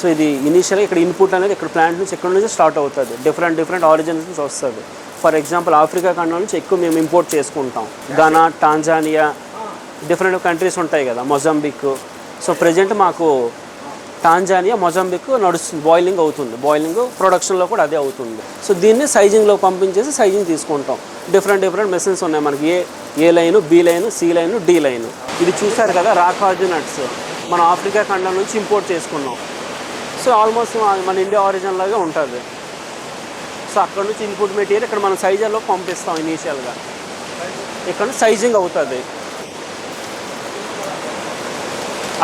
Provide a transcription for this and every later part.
So ఇది ఇనీషియల్గా ఇక్కడ ఇన్పుట్ అనేది ఇక్కడ ప్లాంట్ నుంచి ఎక్కడ నుంచి స్టార్ట్ అవుతుంది. డిఫరెంట్ డిఫరెంట్ ఆరిజిన్స్ నుంచి వస్తుంది. ఫర్ ఎగ్జాంపుల్ ఆఫ్రికా ఖండం నుంచి ఎక్కువ మేము ఇంపోర్ట్ చేసుకుంటాం. ఘనా టాంజానియా డిఫరెంట్ కంట్రీస్ ఉంటాయి కదా మొజంబిక్ సో ప్రజెంట్ మాకు టాంజానియా మొజంబిక్ నడుస్తుంది బాయిలింగ్ అవుతుంది. బాయిలింగ్ ప్రొడక్షన్లో కూడా అదే అవుతుంది. సో దీన్ని సైజింగ్లో పంపించేసి సైజింగ్ తీసుకుంటాం. డిఫరెంట్ డిఫరెంట్ మెషిన్స్ ఉన్నాయి మనకి. A A line B line C line D line. ఇది చూసారు కదా రాక్ ఆర్జినట్స్ మనం ఆఫ్రికా ఖండం నుంచి ఇంపోర్ట్ చేసుకున్నాం. సో ఆల్మోస్ట్ మన ఇండియా ఆరిజిన్ లాగా ఉంటుంది. సో అక్కడ నుంచి ఇన్పుట్ మెటీరియల్ ఇక్కడ మనం సైజర్లో పంపిస్తాం ఇనీషియల్గా ఇక్కడ సైజింగ్ అవుతుంది.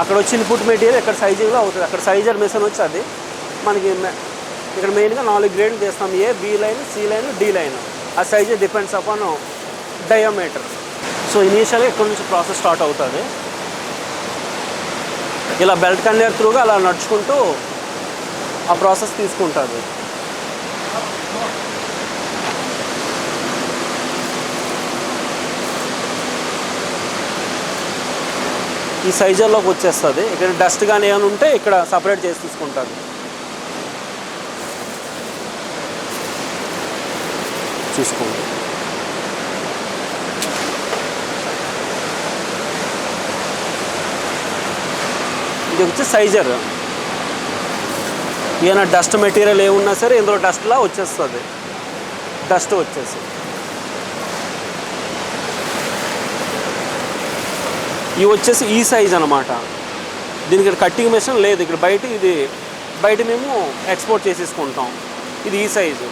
అక్కడ వచ్చి ఇన్పుట్ మెటీరియల్ ఇక్కడ సైజింగ్లో అవుతుంది. అక్కడ సైజర్ మిషన్ వచ్చి అది మనకి ఇక్కడ మెయిన్గా నాలుగు గ్రేడ్లు చేస్తాం A B line C line D line ఆ size depends upon diameter so ఇనీషియల్గా ఇక్కడ నుంచి ప్రాసెస్ స్టార్ట్ అవుతుంది. ఇలా బెల్ట్ కన్వేర్ త్రూగా అలా నడుచుకుంటూ ఆ ప్రాసెస్ తీసుకుంటుంది ఈ సైజర్లోకి వచ్చేస్తుంది. ఇక్కడ డస్ట్ కానీ ఏమైనా ఉంటే ఇక్కడ సపరేట్ చేసి తీసుకుంటుంది చూసుకోండి. ఇది వచ్చి సైజర్. ఏమైనా డస్ట్ మెటీరియల్ ఏమున్నా సరే ఇందులో డస్ట్లా వచ్చేస్తుంది. డస్ట్ వచ్చేసి. ఇవి వచ్చేసి ఈ సైజ్ అనమాట దీనికి ఇక్కడ కట్టింగ్ మెషిన్ లేదు. ఇక్కడ బయట ఇది బయట మేము ఎక్స్పోర్ట్ చేసేసుకుంటాం. ఇది ఈ సైజు.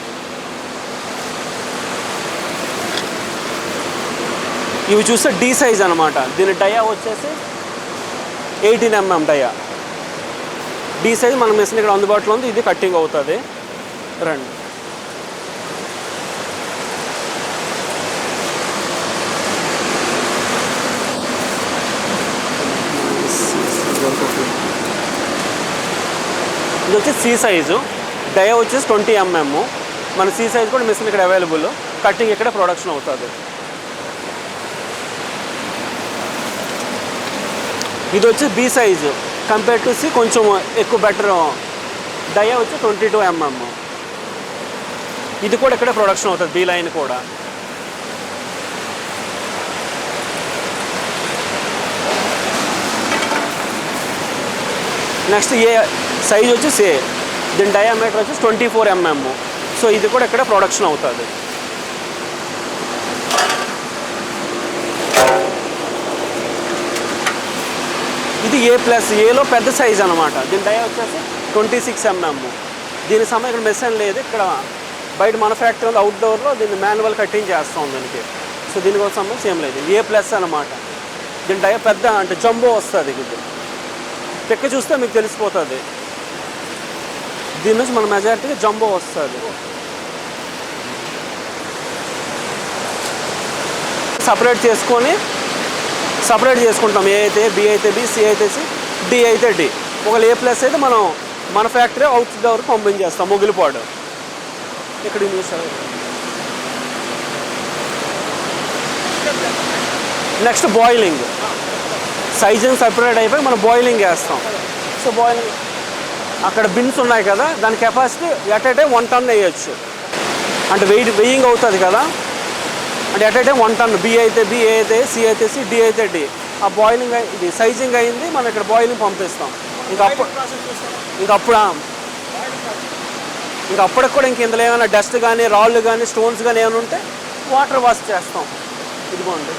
ఇవి చూస్తే డి సైజ్ అనమాట దీని డయా వచ్చేసి eighteen mm dia. D size మన మెషిన్ ఇక్కడ అందుబాటులో ఉంది. ఇది కట్టింగ్ అవుతుంది. రండి. ఇది వచ్చి సి సైజు డయా వచ్చేసి ట్వంటీ ఎంఎం మన సి సైజ్ కూడా మిషన్ ఇక్కడ అవైలబుల్. కటింగ్ ఇక్కడ ప్రొడక్షన్ అవుతుంది. ఇది వచ్చి B size compare to C కొంచెం ఎక్కువ బెటర్ డయా వచ్చి ట్వంటీ టూ ఎంఎం ఇది కూడా ఇక్కడే ప్రొడక్షన్ అవుతుంది బీ లైన్ కూడా. నెక్స్ట్ ఏ సైజ్ వచ్చి సే దీని డయామీటర్ వచ్చి ట్వంటీ ఫోర్ ఎంఎం సో ఇది కూడా ఇక్కడ ప్రొడక్షన్ అవుతుంది. ఇది ఏ ప్లస్ ఏలో పెద్ద సైజ్ అనమాట దీని డయా వచ్చేసి ట్వంటీ సిక్స్ ఎంఎం దీని సమయం ఇక్కడ మెషిన్ లేదు. ఇక్కడ బయట మన అవుట్డోర్లో దీన్ని మాన్యువల్ కటింగ్ చేస్తాం దీనికి. సో దీనికోసం సంబంధించి ఏం లేదు. ఏ ప్లస్ అనమాట దీని డయ పెద్ద అంటే జంబో వస్తుంది ఇది. చెక్క చూస్తే మీకు తెలిసిపోతుంది. దీని నుంచి మన మెజారిటీగా జంబో వస్తుంది. సపరేట్ చేసుకొని సపరేట్ చేసుకుంటాం. ఏ అయితే బి అయితే బి సి అయితే సి డి అయితే డి ఒకవేళ ఏ ప్లస్ అయితే మనం మన ఫ్యాక్టరీ అవుట్ డోర్ పంపించేస్తాం ముగిలిపాడు ఇక్కడ English next boiling sizing separate అయిపోయి మనం బాయిలింగ్ వేస్తాం. సో బాయిలింగ్ అక్కడ బిన్స్ ఉన్నాయి కదా దాని capacity at a time one ton వేయచ్చు. అంటే వెయిట్ వెయ్యింగ్ అవుతుంది కదా. అంటే at a time one ton B అయితే బి ఏ అయితే సి అయితే సి డి అయితే డి. ఆ బాయిలింగ్ ఇది సైజింగ్ అయింది మనం ఇక్కడ బాయిలింగ్ పంపిస్తాం. ఇంకా అప్పుడు ఇంకా అప్పుడు? ఇంకా అప్పటికి కూడా ఇంక ఇందులో ఏమైనా డస్ట్ కానీ రాళ్ళు కానీ స్టోన్స్ కానీ ఏమైనా ఉంటే వాటర్ వాష్ చేస్తాం. ఇదిగోండి.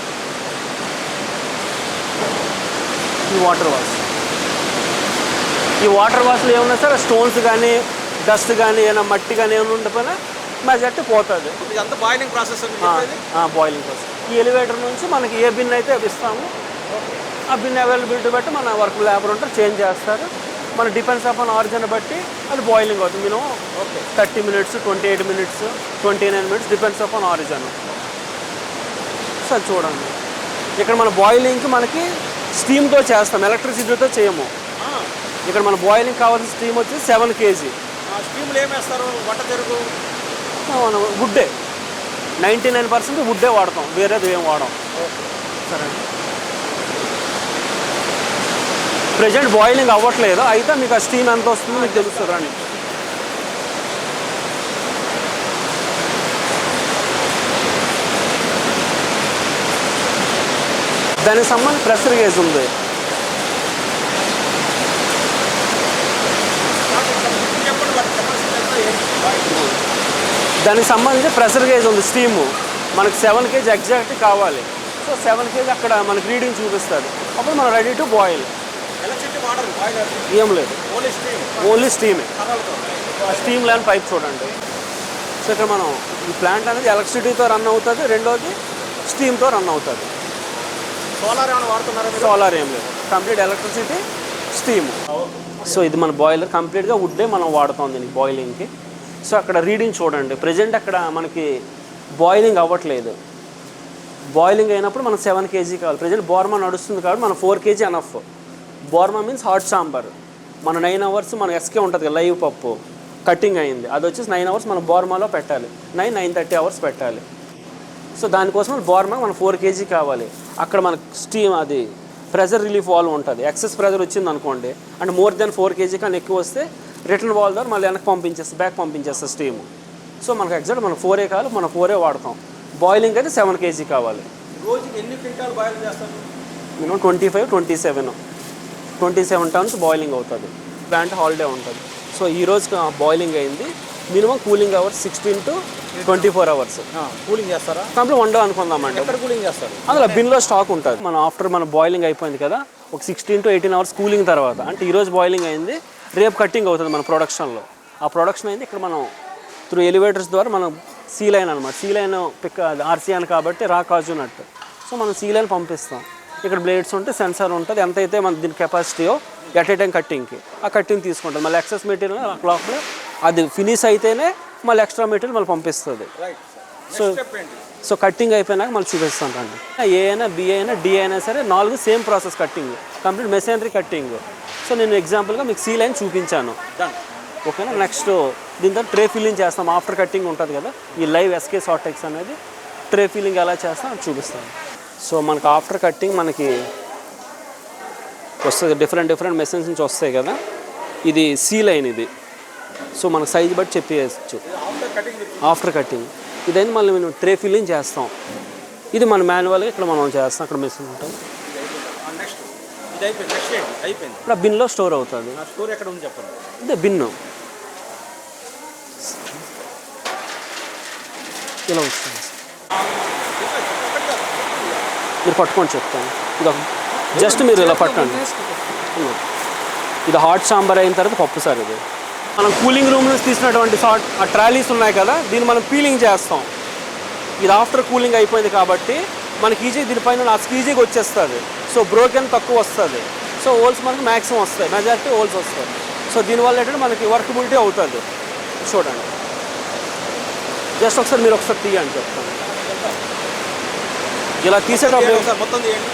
ఈ వాటర్ వాష్ ఈ వాటర్ వాష్లో ఏమన్నా సరే స్టోన్స్ కానీ డస్ట్ కానీ ఏమైనా మట్టి కానీ ఏమైనా ఉండిపోయినా మెజార్టీ పోతుంది. ఇదంతా బాయిలింగ్ ప్రాసెస్ బాయిలింగ్ కోసం ఈ ఎలివేటర్ నుంచి మనకి ఏ బిన్ అయితే ఇస్తాము ఆ బిన్ అవైలబిలిటీ బట్టి మన వర్క్ లేబర్ ఉంటారు చేంజ్ చేస్తారు. మన డిపెండ్స్ అపాన్ ఆరిజిన్ బట్టి అది బాయిలింగ్ అవుతుంది. Minimum okay. Thirty minutes twenty eight minutes twenty nine minutes depends upon origin sir చూడండి. ఇక్కడ మన బాయిలింగ్కి మనకి స్టీమ్తో చేస్తాం ఎలక్ట్రిసిటీతో చేయము. ఇక్కడ మన బాయిలింగ్ కావాల్సిన స్టీమ్ వచ్చి సెవెన్ కేజీ స్టీమ్లు ఏం వేస్తారు? వంట తెరుగు వుడ్డే. నైంటీ నైన్ పర్సెంట్ వుడ్డే వాడతాం. వేరేది ఏం వాడం. సరే. ప్రజెంట్ బాయిలింగ్ అవ్వట్లేదు. అయితే మీకు ఆ స్టీమ్ ఎంత వస్తుందో మీకు తెలుస్తుంది. రండి. దానికి సంబంధించి ప్రెషర్ గేజ్ ఉంది. చెప్పండి దానికి సంబంధించి ప్రెషర్ గేజ్ ఉంది స్టీము. మనకి సెవెన్ కేజీ ఎగ్జాక్ట్ కావాలి. సో సెవెన్ కేజీ అక్కడ మనకి రీడింగ్ చూపిస్తుంది అప్పుడు మనం రెడీ టు బాయిల్. ఏం లేదు. Only steam. స్టీమే. లైన్ పైప్ చూడండి. సో ఇక్కడ మనం ఈ ప్లాంట్ అనేది ఎలక్ట్రిసిటీతో రన్ అవుతుంది రెండోది స్టీమ్తో రన్ అవుతుంది. సోలార్ ఏమైనా వాడుతున్నారా సోలార్ ఏం లేదు. Complete electricity steam. సో ఇది మన బాయిలర్. కంప్లీట్గా వుడ్డే మనం వాడుతాం దీనికి బాయిలింగ్కి. సో అక్కడ రీడింగ్ చూడండి. ప్రజెంట్ అక్కడ మనకి బాయిలింగ్ అవ్వట్లేదు. బాయిలింగ్ అయినప్పుడు మనం సెవెన్ కేజీ కావాలి. ప్రజెంట్ బోర్మా నడుస్తుంది కాబట్టి మన ఫోర్ కేజీ అనఫ్ బోర్మా మీన్స్ హాట్ సాంబార్ మన నైన్ అవర్స్ మన ఎస్కే ఉంటుంది లైవ్ పప్పు. కటింగ్ అయింది. అది వచ్చేసి నైన్ అవర్స్ మనం బోర్మాలో పెట్టాలి. నైన్ నైన్ థర్టీ అవర్స్ పెట్టాలి. సో దానికోసం బోర్మా మన ఫోర్ కేజీ కావాలి. అక్కడ మన స్టీమ్ అది. ప్రెజర్ రిలీఫ్ వాల్వ్ ఉంటుంది. ఎక్సెస్ ప్రెజర్ వచ్చింది అనుకోండి and more then four KG కానీ ఎక్కువ వస్తే రిటర్న్ వాల్ ద్వారా మళ్ళీ వెనక్కి పంపించేస్తుంది బ్యాక్ పంపించేస్తుంది స్టీమ్. సో మనకు ఎగ్జాక్ట్ మనం ఫోరే కావాలి మనం ఫోరే వాడతాం. బాయిలింగ్ అయితే సెవెన్ కేజీ కావాలి. రోజుకి ఎన్ని క్వింటాల్ బాయిల్ చేస్తారు? Minimum twenty five twenty seven twenty seven tons boiling అవుతుంది. ప్లాంట్ హాలిడే ఉంటుంది. సో ఈ రోజు బాయిలింగ్ అయింది. Minimum cooling hours sixteen to twenty four hours cooling చేస్తారా? కంప్లీట్ వండ అనుకుందామండి. ఎక్కడ కూలింగ్ చేస్తారు? అందులో బిన్లో స్టాక్ ఉంటుంది. మనం ఆఫ్టర్ మన బాయిలింగ్ అయిపోయింది కదా ఒక sixteen to eighteen hours cooling తర్వాత. అంటే ఈరోజు బాయిలింగ్ అయింది. రేపు కట్టింగ్ అవుతుంది మన ప్రొడక్షన్లో. ఆ ప్రొడక్షన్ అయింది ఇక్కడ మనం త్రూ ఎలివేటర్స్ ద్వారా మనం సీ లైన్ అనమాట సీ లైన్ పిక్ ఆర్సీఎన్ కాబట్టి రా కాజు నట్టు సో మనం సీ లైన్ పంపిస్తాం. ఇక్కడ బ్లేడ్స్ ఉంటే సెన్సార్ ఉంటుంది ఎంతైతే మన దీని కెపాసిటీయో ఎట్ ఏ టైం కట్టింగ్కి. ఆ కట్టింగ్ తీసుకుంటుంది మళ్ళీ ఎక్సెస్ మెటీరియల్ లోపల అది ఫినిష్ అయితేనే మళ్ళీ ఎక్స్ట్రా మెటీరియల్ మళ్ళీ పంపిస్తుంది. సో సో కట్టింగ్ అయిపోయినాక మళ్ళీ చూపిస్తాను రండి ఏ అయినా బి అయినా డి అయినా సరే నాలుగు same process cutting. Complete machinery cutting. So నేను ఎగ్జాంపుల్గా మీకు సీ లైన్ చూపించాను. ఓకేనా నెక్స్ట్ దీంతో ట్రే ఫిల్లింగ్ చేస్తాం. ఆఫ్టర్ కట్టింగ్ ఉంటుంది కదా? ఈ లైవ్ ఎస్కే సాటెక్స్ అనేది ట్రే ఫిల్లింగ్ ఎలా చేస్తాం చూపిస్తాను. సో మనకి ఆఫ్టర్ కట్టింగ్ మనకి వస్తుంది. డిఫరెంట్ డిఫరెంట్ మెషిన్స్ నుంచి వస్తాయి కదా? ఇది సీ లైన్ ఇది. సో మన సైజ్ బట్టి చెప్పేయచ్చు. ఆఫ్టర్ కటింగ్ ఇదైనా మళ్ళీ మేము ట్రే ఫిల్లింగ్ చేస్తాం. ఇది మన మాన్యువల్గా ఇక్కడ మనం చేస్తాం. అక్కడ మెషిన్ ఉంటుంది. నెక్స్ట్ ఇది అయిపోయింది. నెక్స్ట్ బిన్లో స్టోర్ అవుతుంది. నా స్టోర్ ఎక్కడ ఉంది చెప్పండి? ఇదే బిన్ను. ఇలా వస్తుంది. మీరు పట్టుకొని చెప్తాను. ఇది ఒక జస్ట్ మీరు ఇలా పట్టండి. ఇది హాట్ సాంబార్ అయిన తర్వాత పప్పు సార్ ఇది. మనం కూలింగ్ రూమ్ నుంచి తీసినటువంటి షార్ట్ ఆ ట్రాలీస్ ఉన్నాయి కదా దీన్ని మనం పీలింగ్ చేస్తాం. ఇది ఆఫ్టర్ కూలింగ్ అయిపోయింది కాబట్టి మనకి ఈజీ దీనిపైన ఆ ఈజీగా వచ్చేస్తుంది. సో బ్రోకెన్ తక్కువ వస్తుంది. సో హోల్స్ మనకి మ్యాక్సిమం వస్తాయి. మెజారిటీ హోల్స్ వస్తాయి. సో దీనివల్ల ఏంటంటే మనకి వర్కబిలిటీ అవుతుంది. చూడండి. జస్ట్ ఒకసారి మీరు ఒకసారి తీయండి చెప్తాను. ఇలా తీసేటప్పుడు ఒకసారి మొత్తం తీయండి.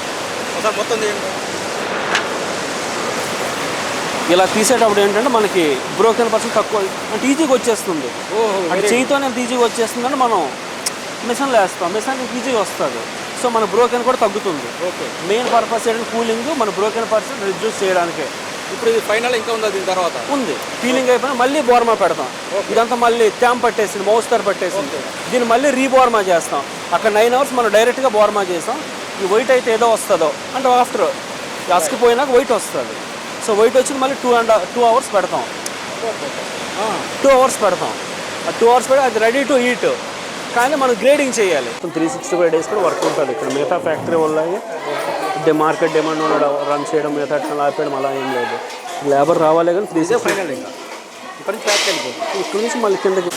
ఒకసారి మొత్తం తీయండి. ఇలా తీసేటప్పుడు ఏంటంటే మనకి బ్రోకెన్ పర్సెంట్ తక్కువ అంటే ఈజీగా వచ్చేస్తుంది. ఓహో అంటే చేయితోనే ఈజీగా వచ్చేస్తుందని మనం మిషన్లో వేస్తాం. మిషన్ ఈజీగా వస్తుంది. సో మన బ్రోకెన్ కూడా తగ్గుతుంది. ఓకే. మెయిన్ పర్పస్ ఏంటంటే కూలింగ్ మన బ్రోకెన్ పర్సెంట్ రిడ్యూస్ చేయడానికే. ఇప్పుడు ఇది ఫైనల్ ఇంకా ఉందా దీని తర్వాత? ఉంది. ఫీలింగ్ అయిపోయినా మళ్ళీ బోర్మా పెడతాం. ఇదంతా మళ్ళీ ట్యామ్ పట్టేసింది మౌస్తర్ పట్టేసింది. దీన్ని మళ్ళీ రీబోర్మా చేస్తాం. అక్కడ నైన్ అవర్స్ మనం డైరెక్ట్గా బోర్మా చేస్తాం. ఈ వైట్ అయితే ఏదో వస్తుందో. అంటే ఆఫ్టర్ అసికిపోయినాక వైట్ వస్తుంది. సో వైట్ వచ్చింది మళ్ళీ టూ అండ్ టూ అవర్స్ పెడతాం. టూ అవర్స్ పెడతాం. ఆ టూ అవర్స్ పెట్టి అది రెడీ టు ఈట్ కానీ మనం గ్రేడింగ్ చేయాలి. త్రీ సిక్స్టీ ఫైవ్ డేస్ కూడా వర్క్ ఉంటుంది. ఇక్కడ మిగతా ఫ్యాక్టరీ వాళ్ళకి డే మార్కెట్ డిమాండ్ ఉండడం రన్ చేయడం మిగతా అట్లా ఆపేయడం అలా ఏం లేదు. లేబర్ రావాలి కానీ త్రీ సిక్స్టీ ఫైనల్ ఇంకా. ఇక్కడ నుంచి మళ్ళీ కిందకి